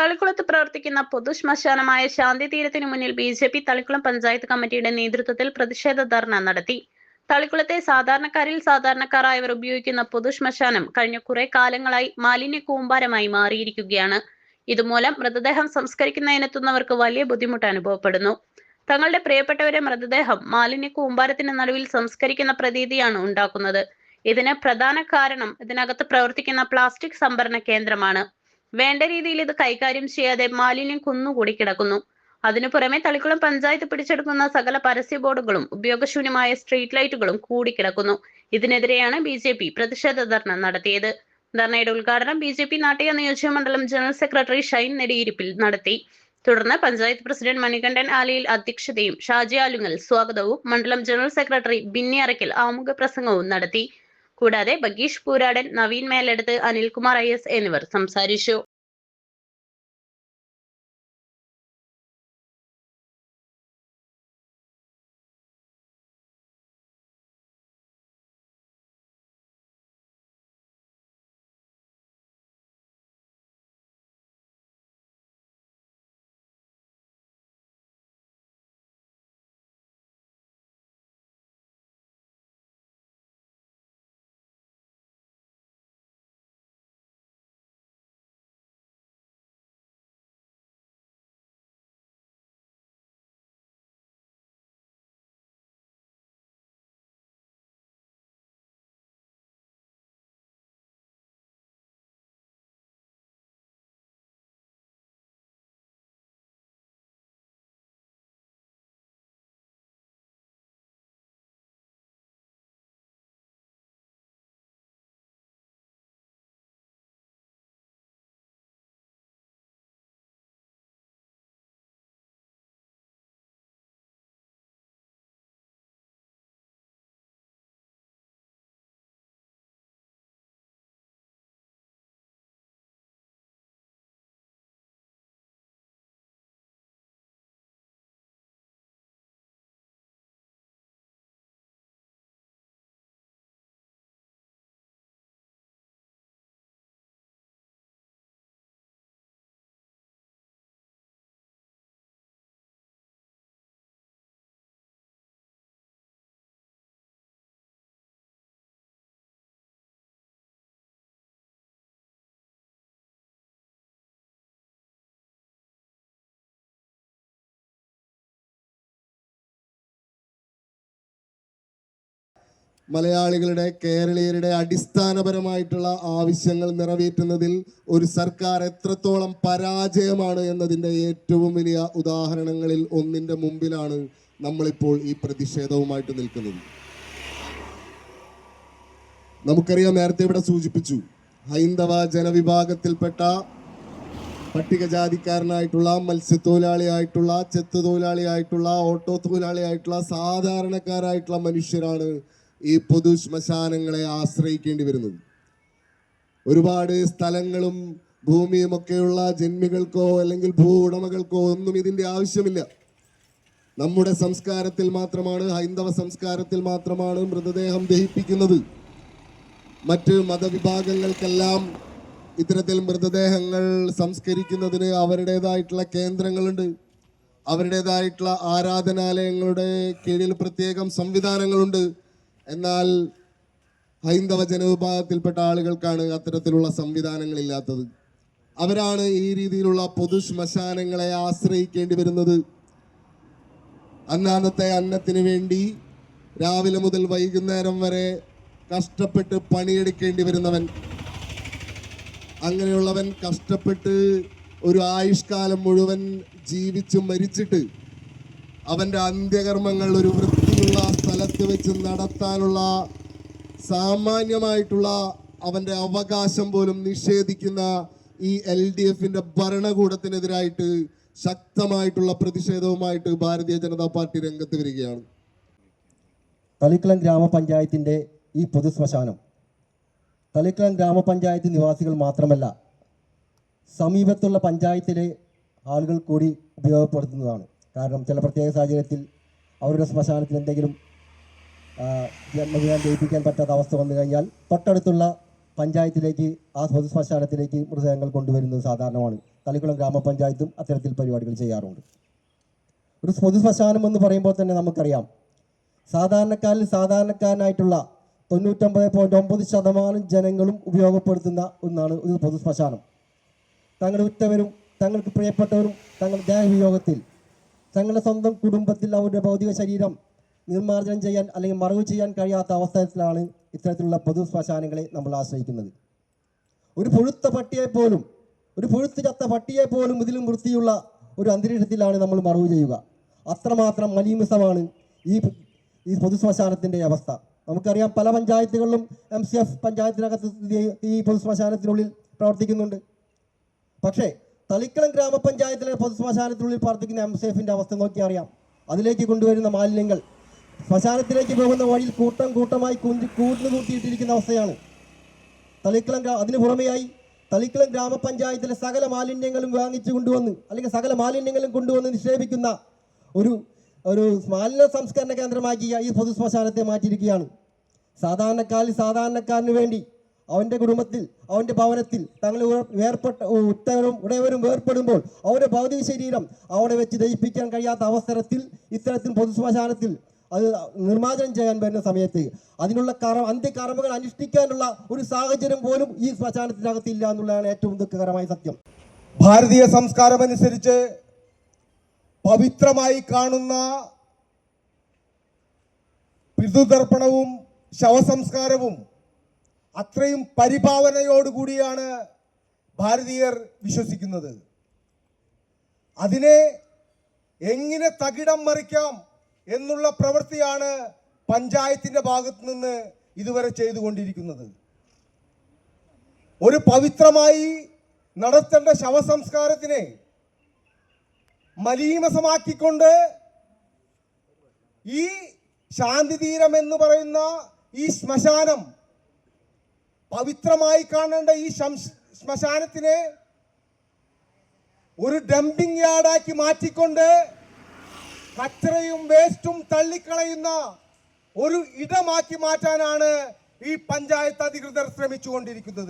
തളിക്കുളത്ത് പ്രവർത്തിക്കുന്ന പൊതുശ്മശാനമായ ശാന്തി തീരത്തിനു മുന്നിൽ B J P Thalikulam panchayat കമ്മിറ്റിയുടെ നേതൃത്വത്തിൽ പ്രതിഷേധ ധർണ നടത്തി. തളിക്കുളത്തെ സാധാരണക്കാരിൽ സാധാരണക്കാരായവർ ഉപയോഗിക്കുന്ന പൊതുശ്മശാനം കഴിഞ്ഞ കുറെ കാലങ്ങളായി മാലിന്യ കൂമ്പാരമായി മാറിയിരിക്കുകയാണ്. ഇതുമൂലം മൃതദേഹം സംസ്കരിക്കുന്നതിനെത്തുന്നവർക്ക് വലിയ ബുദ്ധിമുട്ട് അനുഭവപ്പെടുന്നു. തങ്ങളുടെ പ്രിയപ്പെട്ടവരെ മൃതദേഹം മാലിന്യ കൂമ്പാരത്തിന് നടുവിൽ സംസ്കരിക്കുന്ന പ്രതീതിയാണ് ഉണ്ടാക്കുന്നത്. ഇതിന് പ്രധാന കാരണം ഇതിനകത്ത് പ്രവർത്തിക്കുന്ന പ്ലാസ്റ്റിക് സംഭരണ കേന്ദ്രമാണ്. വേണ്ട രീതിയിൽ ഇത് കൈകാര്യം ചെയ്യാതെ മാലിന്യം കുന്നുകൂടി കിടക്കുന്നു. അതിനു പുറമെ തളിക്കുളം പഞ്ചായത്ത് പിടിച്ചെടുക്കുന്ന സകല പരസ്യ ബോർഡുകളും ഉപയോഗശൂന്യമായ സ്ട്രീറ്റ് ലൈറ്റുകളും കൂടി കിടക്കുന്നു. ഇതിനെതിരെയാണ് ബി ജെ പി പ്രതിഷേധ ധർണ നടത്തിയത്. ധർണയുടെ ഉദ്ഘാടനം ബി ജെ പി നാട്ടിക നിയോജക മണ്ഡലം ജനറൽ സെക്രട്ടറി ഷൈൻ നെടിയിരിപ്പിൽ നടത്തി. തുടർന്ന് പഞ്ചായത്ത് പ്രസിഡന്റ് മണികണ്ഠൻ ആലയിൽ അധ്യക്ഷതയും ഷാജി ആലുങ്ങൽ സ്വാഗതവും മണ്ഡലം ജനറൽ സെക്രട്ടറി ബിന്നി അറയ്ക്കൽ ആമുഖ പ്രസംഗവും നടത്തി. കൂടാതെ ബഗീഷ് പൂരാടൻ നവീൻ മേലെടുത്ത് അനിൽകുമാർ ഐ എസ് എന്നിവർ സംസാരിച്ചു. മലയാളികളുടെ കേരളീയരുടെ അടിസ്ഥാനപരമായിട്ടുള്ള ആവശ്യങ്ങൾ നിറവേറ്റുന്നതിൽ ഒരു സർക്കാർ എത്രത്തോളം പരാജയമാണ് എന്നതിന്റെ ഏറ്റവും വലിയ ഉദാഹരണങ്ങളിൽ ഒന്നിന്റെ മുമ്പിലാണ് നമ്മളിപ്പോൾ ഈ പ്രതിഷേധവുമായിട്ട് നിൽക്കുന്നത്. നമുക്കറിയാം നേരത്തെ ഇവിടെ സൂചിപ്പിച്ചു ഹൈന്ദവ ജനവിഭാഗത്തിൽപ്പെട്ട പട്ടികജാതിക്കാരനായിട്ടുള്ള മത്സ്യത്തൊഴിലാളിയായിട്ടുള്ള ചെത്ത് തൊഴിലാളിയായിട്ടുള്ള ഓട്ടോ തൊഴിലാളിയായിട്ടുള്ള സാധാരണക്കാരായിട്ടുള്ള മനുഷ്യരാണ് ഈ പൊതു ശ്മശാനങ്ങളെ ആശ്രയിക്കേണ്ടി വരുന്നത് ഒരുപാട് സ്ഥലങ്ങളും ഭൂമിയും ഒക്കെയുള്ള ജന്മികൾക്കോ അല്ലെങ്കിൽ ഭൂ ഉടമകൾക്കോ ഒന്നും ഇതിന്റെ ആവശ്യമില്ല. നമ്മുടെ സംസ്കാരത്തിൽ മാത്രമാണ് ഹൈന്ദവ സംസ്കാരത്തിൽ മാത്രമാണ് മൃതദേഹം ദഹിപ്പിക്കുന്നത്. മറ്റ് മതവിഭാഗങ്ങൾക്കെല്ലാം ഇത്തരത്തിൽ മൃതദേഹങ്ങൾ സംസ്കരിക്കുന്നതിന് അവരുടേതായിട്ടുള്ള കേന്ദ്രങ്ങളുണ്ട്. അവരുടേതായിട്ടുള്ള ആരാധനാലയങ്ങളുടെ കീഴിൽ പ്രത്യേകം സംവിധാനങ്ങളുണ്ട്. എന്നാൽ ഹൈന്ദവ ജനവിഭാഗത്തിൽപ്പെട്ട ആളുകൾക്കാണ് അത്തരത്തിലുള്ള സംവിധാനങ്ങളില്ലാത്തത് അവരാണ് ഈ രീതിയിലുള്ള പൊതു ശ്മശാനങ്ങളെ ആശ്രയിക്കേണ്ടി വരുന്നത്. അന്നാന്നത്തെ അന്നത്തിന് വേണ്ടി രാവിലെ മുതൽ വൈകുന്നേരം വരെ കഷ്ടപ്പെട്ട് പണിയെടുക്കേണ്ടി വരുന്നവൻ അങ്ങനെയുള്ളവൻ കഷ്ടപ്പെട്ട് ഒരു ആയുഷ്കാലം മുഴുവൻ ജീവിച്ച് മരിച്ചിട്ട് അവന്റെ അന്ത്യകർമ്മങ്ങൾ ഒരു വൃത്തിയുള്ള സ്ഥലത്ത് വെച്ച് നടത്താനുള്ള സാമാന്യമായിട്ടുള്ള അവന്റെ അവകാശം പോലും നിഷേധിക്കുന്ന ഈ എൽ ഡി എഫിന്റെ ഭരണകൂടത്തിനെതിരായിട്ട് ശക്തമായിട്ടുള്ള പ്രതിഷേധവുമായിട്ട് ഭാരതീയ ജനതാ പാർട്ടി രംഗത്ത് വരികയാണ്. തളിക്കുളം ഗ്രാമപഞ്ചായത്തിന്റെ ഈ പൊതു ശ്മശാനം തളിക്കുളം ഗ്രാമപഞ്ചായത്ത് നിവാസികൾ മാത്രമല്ല സമീപത്തുള്ള പഞ്ചായത്തിലെ ആളുകൾ കൂടി ഉപയോഗപ്പെടുത്തുന്നതാണ്. കാരണം ചില പ്രത്യേക സാഹചര്യത്തിൽ അവരുടെ ശ്മശാനത്തിൽ എന്തെങ്കിലും ജന്മദിനം ജയിപ്പിക്കാൻ പറ്റാത്ത അവസ്ഥ വന്നു കഴിഞ്ഞാൽ തൊട്ടടുത്തുള്ള പഞ്ചായത്തിലേക്ക് ആ പൊതു ശ്മശാനത്തിലേക്ക് മൃതദേഹങ്ങൾ കൊണ്ടുവരുന്നത് സാധാരണമാണ്. തളിക്കുളം ഗ്രാമപഞ്ചായത്തും അത്തരത്തിൽ പരിപാടികൾ ചെയ്യാറുണ്ട്. ഒരു പൊതു ശ്മശാനം എന്ന് പറയുമ്പോൾ തന്നെ നമുക്കറിയാം. സാധാരണക്കാരിൽ സാധാരണക്കാരനായിട്ടുള്ള തൊണ്ണൂറ്റൊമ്പത് പോയിന്റ് ഒമ്പത് ശതമാനം ജനങ്ങളും ഉപയോഗപ്പെടുത്തുന്ന ഒന്നാണ് ഒരു പൊതു ശ്മശാനം. തങ്ങളുടെ ഉറ്റവരും തങ്ങൾക്ക് പ്രിയപ്പെട്ടവരും തങ്ങളുടെ ദേഹവിയോഗത്തിൽ തങ്ങളുടെ സ്വന്തം കുടുംബത്തിൽ അവരുടെ ഭൗതിക ശരീരം നിർമ്മാർജനം ചെയ്യാൻ അല്ലെങ്കിൽ മറവ് ചെയ്യാൻ കഴിയാത്ത അവസരത്തിലാണ് ഇത്തരത്തിലുള്ള പൊതു ശ്മശാനങ്ങളെ നമ്മൾ ആശ്രയിക്കുന്നത്. ഒരു പുഴുത്ത പട്ടിയെ പോലും ഒരു പുഴുത്ത് ചത്ത പട്ടിയെ പോലും ഇതിലും വൃത്തിയുള്ള ഒരു അന്തരീക്ഷത്തിലാണ് നമ്മൾ മറവ് ചെയ്യുക. അത്രമാത്രം മലീമിസമാണ് ഈ ഈ പൊതു ശ്മശാനത്തിന്റെ അവസ്ഥ. നമുക്കറിയാം പല പഞ്ചായത്തുകളിലും എം സി എഫ് പഞ്ചായത്തിനകത്ത് ഈ പൊതു ശ്മശാനത്തിനുള്ളിൽ പ്രവർത്തിക്കുന്നുണ്ട്. പക്ഷേ തളിക്കളം ഗ്രാമപഞ്ചായത്തിലെ പൊതു ശ്മശാനത്തിനുള്ളിൽ പ്രവർത്തിക്കുന്ന എം സി എഫിന്റെ അവസ്ഥ നോക്കിയറിയാം. അതിലേക്ക് കൊണ്ടുവരുന്ന മാലിന്യങ്ങൾ ശ്മശാനത്തിലേക്ക് പോകുന്ന വഴിയിൽ കൂട്ടം കൂട്ടമായി കുഞ്ചി കൂട്ടിന് കൂട്ടിയിട്ടിരിക്കുന്ന അവസ്ഥയാണ്. തളിക്കളം അതിനു പുറമെയായി തളിക്കളം ഗ്രാമപഞ്ചായത്തിലെ സകല മാലിന്യങ്ങളും വാങ്ങിച്ചു കൊണ്ടുവന്ന് അല്ലെങ്കിൽ സകല മാലിന്യങ്ങളും കൊണ്ടുവന്ന് നിക്ഷേപിക്കുന്ന ഒരു ഒരു മാലിന്യ സംസ്കരണ കേന്ദ്രമാക്കിയ ഈ പൊതു ശ്മശാനത്തെ മാറ്റിയിരിക്കുകയാണ്. സാധാരണക്കാരിൽ സാധാരണക്കാരന് വേണ്ടി അവന്റെ കുടുംബത്തിൽ അവന്റെ ഭവനത്തിൽ തങ്ങൾ വേർപ്പെട്ട ഉത്തരവും ഉടയവരും വേർപ്പെടുമ്പോൾ അവരുടെ ഭൗതിക ശരീരം അവിടെ വെച്ച് ദഹിപ്പിക്കാൻ കഴിയാത്ത അവസരത്തിൽ ഇത്തരത്തിൽ പൊതു ശ്മശാനത്തിൽ അത് നിർമ്മാർജനം ചെയ്യാൻ വരുന്ന സമയത്ത് അതിനുള്ള കറ അന്ത്യകർമ്മങ്ങൾ അനുഷ്ഠിക്കാനുള്ള ഒരു സാഹചര്യം പോലും ഈ ശ്മശാനത്തിനകത്തില്ല എന്നുള്ളതാണ് ഏറ്റവും ദുഃഖകരമായ സത്യം. ഭാരതീയ സംസ്കാരം അനുസരിച്ച് പവിത്രമായി കാണുന്ന പിതൃതർപ്പണവും ശവസംസ്കാരവും അത്രയും പരിഭാവനയോടുകൂടിയാണ് ഭാരതീയർ വിശ്വസിക്കുന്നത്. അതിനെ എങ്ങനെ തകിടം മറിക്കാം? എന്നുള്ള പ്രവൃത്തിയാണ് പഞ്ചായത്തിന്റെ ഭാഗത്തു നിന്ന് ഇതുവരെ ചെയ്തുകൊണ്ടിരിക്കുന്നത്. ഒരു പവിത്രമായി നടത്തേണ്ട ശവസംസ്കാരത്തിനെ മലീമസമാക്കിക്കൊണ്ട് ഈ ശാന്തിതീരം എന്ന് പറയുന്ന ഈ ശ്മശാനം പവിത്രമായി കാണേണ്ട ഈ ശ്മശാനത്തിനെ ഒരു ഡംപിംഗ് യാർഡാക്കി മാറ്റിക്കൊണ്ട് കച്ചറയും വേസ്റ്റും തള്ളിക്കളയുന്ന ഒരു ഇടമാക്കി മാറ്റാനാണ് ഈ പഞ്ചായത്ത് അധികൃതർ ശ്രമിച്ചുകൊണ്ടിരിക്കുന്നത്.